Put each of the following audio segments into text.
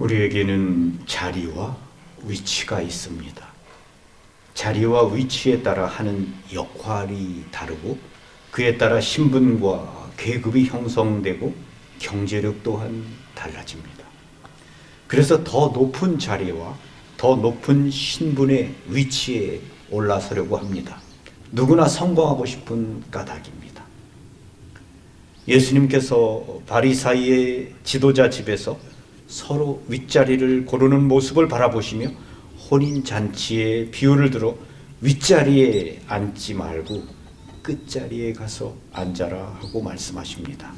우리에게는 자리와 위치가 있습니다. 자리와 위치에 따라 하는 역할이 다르고 그에 따라 신분과 계급이 형성되고 경제력 또한 달라집니다. 그래서 더 높은 자리와 더 높은 신분의 위치에 올라서려고 합니다. 누구나 성공하고 싶은 까닭입니다. 예수님께서 바리사이의 지도자 집에서 서로 윗자리를 고르는 모습을 바라보시며 혼인 잔치의 비유를 들어 윗자리에 앉지 말고 끝자리에 가서 앉아라 하고 말씀하십니다.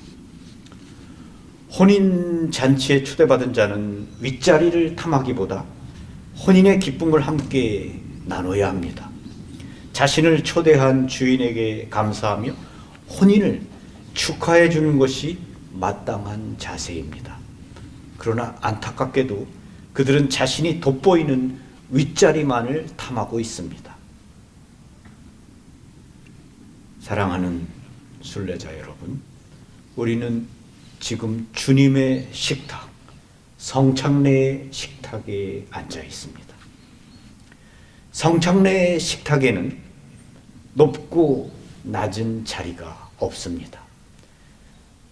혼인 잔치에 초대받은 자는 윗자리를 탐하기보다 혼인의 기쁨을 함께 나눠야 합니다. 자신을 초대한 주인에게 감사하며 혼인을 축하해 주는 것이 마땅한 자세입니다. 그러나 안타깝게도 그들은 자신이 돋보이는 윗자리만을 탐하고 있습니다. 사랑하는 순례자 여러분, 우리는 지금 주님의 식탁, 성창래의 식탁에 앉아 있습니다. 성창래의 식탁에는 높고 낮은 자리가 없습니다.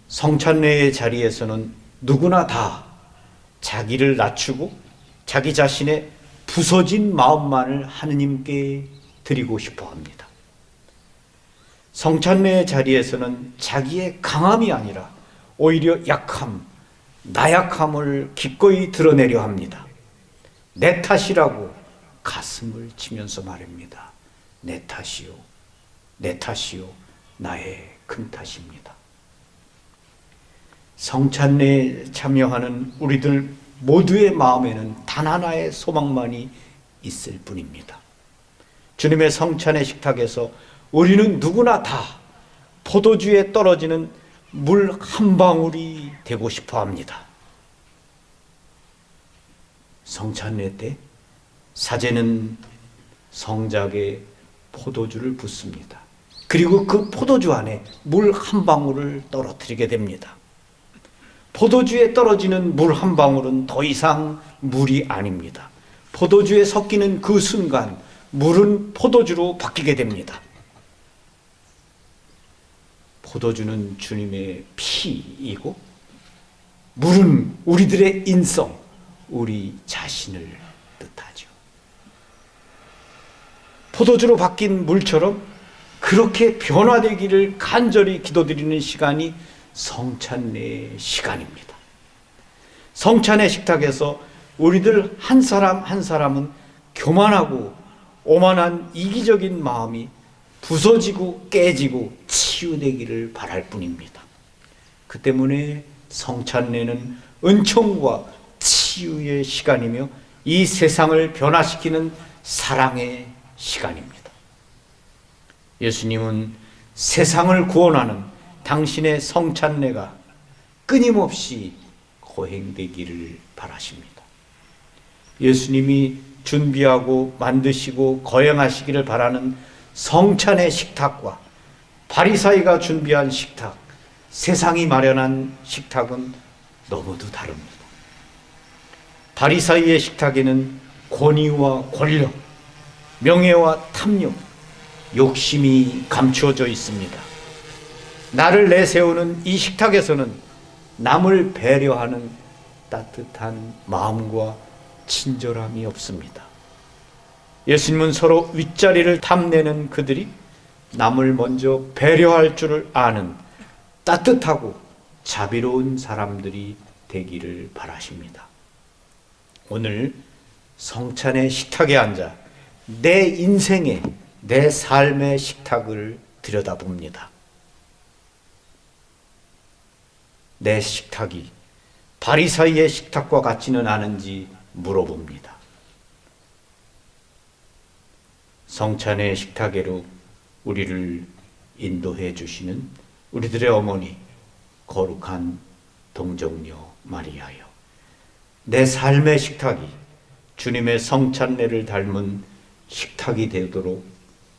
성찬례의 자리에서는 누구나 다 자기를 낮추고 자기 자신의 부서진 마음만을 하느님께 드리고 싶어 합니다. 성찬례의 자리에서는 자기의 강함이 아니라 오히려 약함, 나약함을 기꺼이 드러내려 합니다. 내 탓이라고 가슴을 치면서 말합니다. 내 탓이요, 내 탓이요, 나의 큰 탓입니다. 성찬례에 참여하는 우리들 모두의 마음에는 단 하나의 소망만이 있을 뿐입니다. 주님의 성찬의 식탁에서 우리는 누구나 다 포도주에 떨어지는 물 한 방울이 되고 싶어 합니다. 성찬례 때 사제는 성작에 포도주를 붓습니다. 그리고 그 포도주 안에 물 한 방울을 떨어뜨리게 됩니다. 포도주에 떨어지는 물 한 방울은 더 이상 물이 아닙니다. 포도주에 섞이는 그 순간 물은 포도주로 바뀌게 됩니다. 포도주는 주님의 피이고 물은 우리들의 인성, 우리 자신을 뜻하죠. 포도주로 바뀐 물처럼 그렇게 변화되기를 간절히 기도드리는 시간이 성찬의 시간입니다. 성찬의 식탁에서 우리들 한 사람 한 사람은 교만하고 오만한 이기적인 마음이 부서지고 깨지고 치유되기를 바랄 뿐입니다. 그 때문에 성찬례는 은총과 치유의 시간이며 이 세상을 변화시키는 사랑의 시간입니다. 예수님은 세상을 구원하는 당신의 성찬례가 끊임없이 거행되기를 바라십니다. 예수님이 준비하고 만드시고 거행하시기를 바라는 성찬의 식탁과 바리사이가 준비한 식탁, 세상이 마련한 식탁은 너무도 다릅니다. 바리사이의 식탁에는 권위와 권력, 명예와 탐욕, 욕심이 감추어져 있습니다. 나를 내세우는 이 식탁에서는 남을 배려하는 따뜻한 마음과 친절함이 없습니다. 예수님은 서로 윗자리를 탐내는 그들이 남을 먼저 배려할 줄을 아는 따뜻하고 자비로운 사람들이 되기를 바라십니다. 오늘 성찬의 식탁에 앉아 내 인생의 내 삶의 식탁을 들여다봅니다. 내 식탁이 바리사이의 식탁과 같지는 않은지 물어봅니다. 성찬의 식탁에로 우리를 인도해 주시는 우리들의 어머니 거룩한 동정녀 마리아여 내 삶의 식탁이 주님의 성찬례를 닮은 식탁이 되도록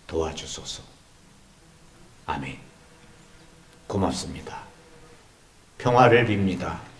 도와주소서. 아멘. 고맙습니다. 평화를 빕니다.